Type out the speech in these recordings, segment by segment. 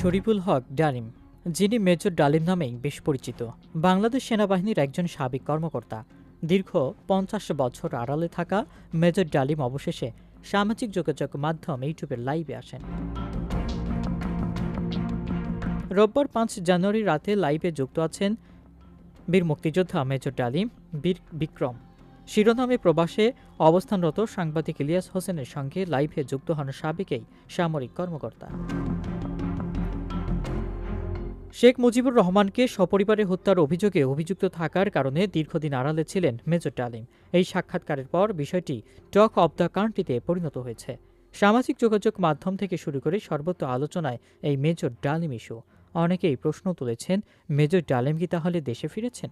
শরীফুল হক ডালিম, যিনি মেজর ডালিম নামেই বেশ পরিচিত। বাংলাদেশ সেনাবাহিনীর একজন সাবেক কর্মকর্তা। দীর্ঘ পঞ্চাশ বছর আড়ালে থাকা মেজর ডালিম অবশেষে সামাজিক যোগাযোগ মাধ্যম ইউটিউবের লাইভে আসেন। রোববার পাঁচ জানুয়ারি রাতে লাইভে যুক্ত আছেন বীর মুক্তিযোদ্ধা মেজর ডালিম, বীর বিক্রম। শিরোনামে প্রবাসে অবস্থানরত সাংবাদিক ইলিয়াস হোসেনের সঙ্গে লাইভে যুক্ত হন সাবেকেই সামরিক কর্মকর্তা। শেখ মুজিবুর রহমানকে সপরিবারে হত্যার অভিযোগে অভিযুক্ত থাকার কারণে দীর্ঘদিন আড়ালে ছিলেন মেজর ডালিম। এই সাক্ষাৎকারের পর বিষয়টি টক অব দ্য কান্ট্রিতে পরিণত হয়েছে। সামাজিক যোগাযোগ মাধ্যম থেকে শুরু করে সর্বত্র আলোচনায় এই মেজর ডালিম ইস্যু। অনেকেই প্রশ্ন তুলেছেন, মেজর ডালিম কি তাহলে দেশে ফিরেছেন?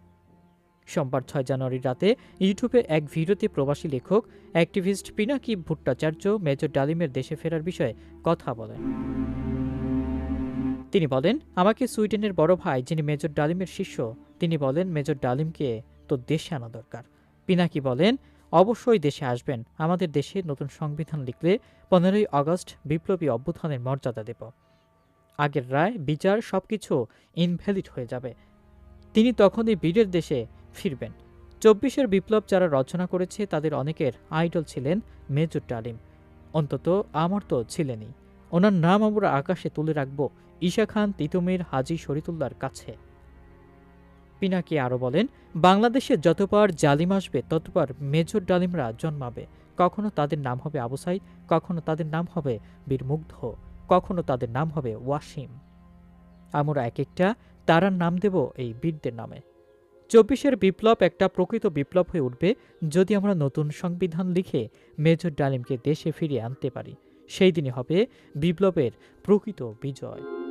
সোমবার ছয় জানুয়ারি রাতে ইউটিউবে এক ভিডিওতে প্রবাসী লেখক, অ্যাক্টিভিস্ট পিনাকি ভট্টাচার্য মেজর ডালিমের দেশে ফেরার বিষয়ে কথা বলেন। তিনি বলেন, আমাকে সুইডেনের বড় ভাই, যিনি মেজর ডালিমের শিষ্য, তিনি বলেন, মেজর ডালিমকে তো দেশে আনা দরকার। পিনাকি বলেন, অবশ্যই দেশে আসবেন। আমাদের দেশে নতুন সংবিধান লিখলে পনেরোই আগস্ট বিপ্লবী অভ্যুত্থানের মর্যাদা দেব। আগের রায়, বিচার, সবকিছু ইনভ্যালিড হয়ে যাবে। তিনি তখনই বীরের দেশে ফিরবেন। চব্বিশের বিপ্লব যারা রচনা করেছে, তাদের অনেকের আইডল ছিলেন মেজর ডালিম। অন্তত আমার তো ছিলেনই। ওনার নাম আমরা আকাশে তুলে রাখব। ঈশা খান তিতুমির হাজি শরীতুল্লার কাছে। পিনাকি আরও বলেন, বাংলাদেশে যতবার জালিম আসবে, ততবার মেজর ডালিমরা জন্মাবে। কখনো তাদের নাম হবে আবু সাইদ, কখনো তাদের নাম হবে বীরমুগ্ধ কখনো তাদের নাম হবে ওয়াসিম। আমরা এক একটা তারার নাম দেব এই বীরদের নামে। চব্বিশের বিপ্লব একটা প্রকৃত বিপ্লব হয়ে উঠবে যদি আমরা নতুন সংবিধান লিখে মেজর ডালিমকে দেশে ফিরিয়ে আনতে পারি। সেই দিনই হবে বিপ্লবের প্রকৃত বিজয়।